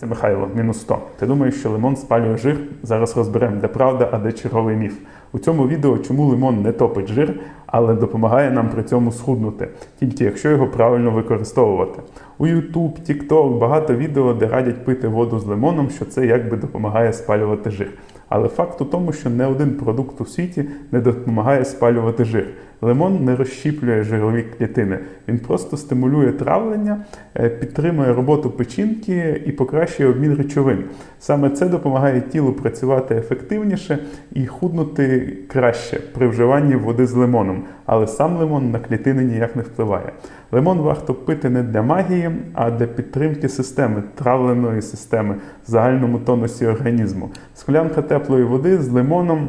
Це Михайло, мінус 100. Ти думаєш, що лимон спалює жир? Зараз розберемо, де правда, а де черговий міф. У цьому відео, чому лимон не топить жир, але допомагає нам при цьому схуднути, тільки якщо його правильно використовувати. У YouTube, TikTok багато відео, де радять пити воду з лимоном, що це якби допомагає спалювати жир. Але факт у тому, що не один продукт у світі не допомагає спалювати жир. Лимон не розщіплює жирові клітини, він просто стимулює травлення, е, підтримує роботу печінки і покращує обмін речовин. Саме це допомагає тілу працювати ефективніше і худнути краще при вживанні води з лимоном. Але сам лимон на клітини ніяк не впливає. Лимон варто пити не для магії, а для підтримки системи, травленої системи, загальному тонусі організму. Склянка теплої води з лимоном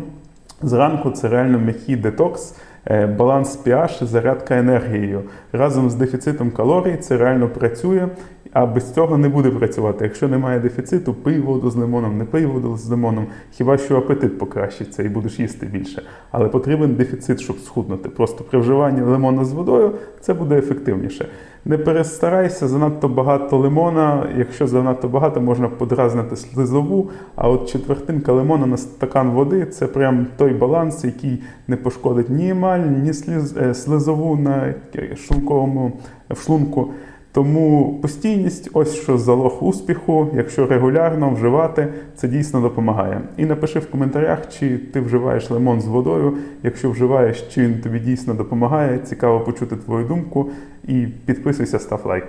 зранку це реально м'який детокс. е, Баланс pH, зарядка енергією. Разом з дефіцитом калорій це реально працює, а без цього не буде працювати. Якщо немає дефіциту, пий воду з лимоном, не пий воду з лимоном, хіба що апетит покращиться і будеш їсти більше. Але потрібен дефіцит, щоб схуднути. Просто при вживанні лимона з водою це буде ефективніше. Не перестарайся занадто багато лимона. Якщо занадто багато, можна подразнити слизову. А от четвертинка лимона на стакан води це прям той баланс, який не пошкодить ні емаль, ні сліз, е, слизову на шлунковому в шлунку. Тому постійність, ось що залог успіху. Якщо регулярно вживати, це дійсно допомагає. І напиши в коментарях, чи ти вживаєш лимон з водою. Якщо вживаєш, чи він тобі дійсно допомагає. Цікаво почути твою думку. І підписуйся, став лайк.